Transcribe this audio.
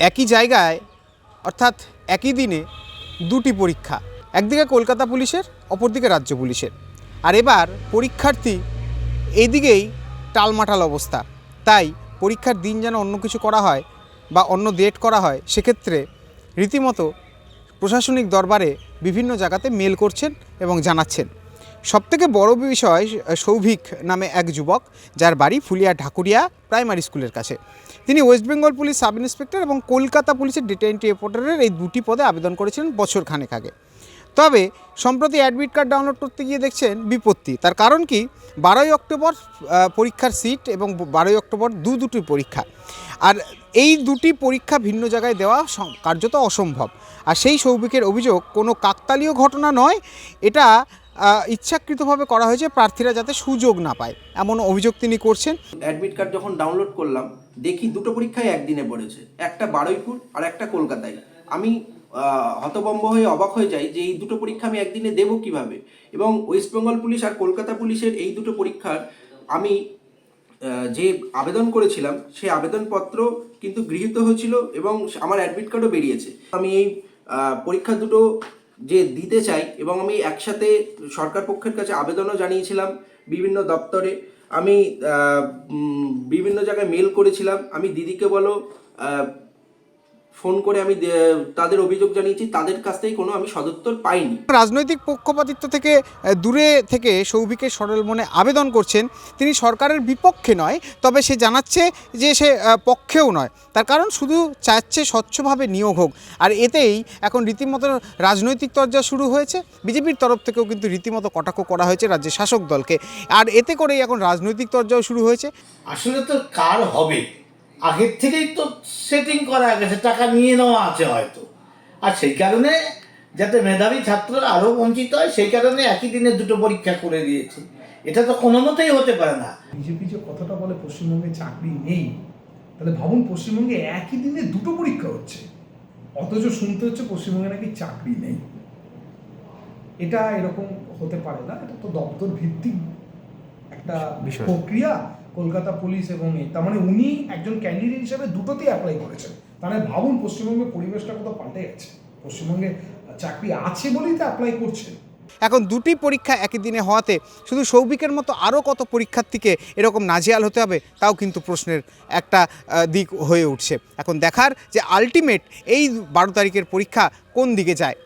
একই জায়গায়, অর্থাৎ একই দিনে দুটি পরীক্ষা, একদিকে কলকাতা পুলিশের, অপরদিকে রাজ্য পুলিশের। আর এবার পরীক্ষার্থী এইদিকেই টালমাটাল অবস্থা। তাই পরীক্ষার দিন যেন অন্য কিছু করা হয় বা অন্য ডেট করা হয়, সেক্ষেত্রে রীতিমতো প্রশাসনিক দরবারে বিভিন্ন জায়গাতে মেল করছেন এবং জানাচ্ছেন। সবথেকে বড় বিষয় সৌভিক নামে এক যুবক, যার বাড়ি ফুলিয়া ঢাকুরিয়া প্রাইমারি স্কুলের কাছে। তিনি West Bengal police sub inspector এবং কলকাতা পুলিশের ডিটেনটি রিপোর্টারের এই দুটি পদে আবেদন করেছিলেন বছর খানেক আগে। তবে, সম্প্রতি অ্যাডমিট কার্ড ডাউনলোড করতে গিয়ে দেখছেন বিপত্তি। তার কারণ কি? বারোই অক্টোবর পরীক্ষার সিট এবং বারোই অক্টোবর দু দুটি পরীক্ষা। আর এই দুটি পরীক্ষা ভিন্ন জায়গায় দেওয়া কার্যত অসম্ভব। আর সেই সৌভিকের অভিযোগ কোনো কাকতালীয় ঘটনা নয়। এটা ইচ্ছাকৃতভাবে করা হয়েছে প্রার্থীরা যাতে সুযোগ না পায়। এমন অভিযোগ তিনি করছেন। অ্যাডমিট কার্ড যখন ডাউনলোড করলাম দেখি দুটো পরীক্ষায় একদিনে পড়েছে। একটা বারুইপুর আর একটা কলকাতায়। আমি আহ, হতভম্ব হয়ে অবাক হয়ে যাই যে এই দুটো পরীক্ষা আমি একদিনে দেবো কীভাবে? এবং ওয়েস্ট বেঙ্গল পুলিশ আর কলকাতা পুলিশের এই দুটো পরীক্ষার আমি যে আবেদন করেছিলাম সেই আবেদনপত্র কিন্তু গৃহীত হয়েছিল এবং আমার অ্যাডমিট কার্ডও বেরিয়েছে। আমি এই পরীক্ষা দুটো যে দিতে চাই এবং আমি একসাথে সরকার পক্ষের কাছে আবেদনও জানিয়েছিলাম বিভিন্ন দপ্তরে। আমি বিভিন্ন জায়গায় মেল করেছিলাম। আমি দিদিকে বলো ফোন করে আমি তাদের অভিযোগ জানিয়েছি তাদের কাছ থেকে কোনো আমি সদুত্তর পাইনি। রাজনৈতিক পক্ষপাতিত্ব থেকে দূরে থেকে সৌভিকের সরল মনে আবেদন করছেন। তিনি সরকারের বিপক্ষে নয় তবে সে জানাচ্ছে যে সে পক্ষেও নয়। তার কারণ শুধু চাচ্ছে স্বচ্ছভাবে নিয়োগ হোক। আর এতেই এখন রীতিমতো রাজনৈতিক তরজা শুরু হয়েছে। বিজেপির তরফ থেকেও কিন্তু রীতিমতো কটাক্ষ করা হয়েছে রাজ্যের শাসক দলকে। আর এতে করেই এখন রাজনৈতিক তরজাও শুরু হয়েছে। আসলে তো কার হবে? আগের থেকেই তো সেটিং করা গেছে টাকা নিয়ে নেওয়া আছে হয়তো। আর সেই কারণে যাতে মেধাবী ছাত্ররা আরও বঞ্চিত হয় সেই কারণে একই দিনে দুটো পরীক্ষা করে দিয়েছে। এটা তো কোনো মতেই হতে পারে না। বিজেপি যে কথাটা বলে পশ্চিমবঙ্গে চাকরি নেই তাহলে ভাবুন পশ্চিমবঙ্গে একই দিনে দুটো পরীক্ষা হচ্ছে। অথচ শুনতে হচ্ছে পশ্চিমবঙ্গে নাকি চাকরি নেই। এটা এরকম হতে পারে না এটা তো দপ্তর ভিত্তিক একটা। প্রক্রিয়া। কলকাতা পুলিশ এবং এই তার মানে উনি একজন ক্যান্ডিডেট হিসেবে দুটোতেই অ্যাপ্লাই করেছেন। তাহলে ভাবুন, পশ্চিমবঙ্গের পরিবেশটা কত পাল্টে গেছে। পশ্চিমবঙ্গে চাকরি আছে বলেই তো অ্যাপ্লাই করছেন। এখন দুটি পরীক্ষা একই দিনে হওয়াতে শুধু সৌভিকের মতো আরও কত পরীক্ষার্থীকে এরকম নাজেহাল হতে হবে, তাও কিন্তু প্রশ্নের একটা দিক হয়ে উঠছে। এখন দেখার যে আলটিমেট এই বারো তারিখের পরীক্ষা কোন দিকে যায়।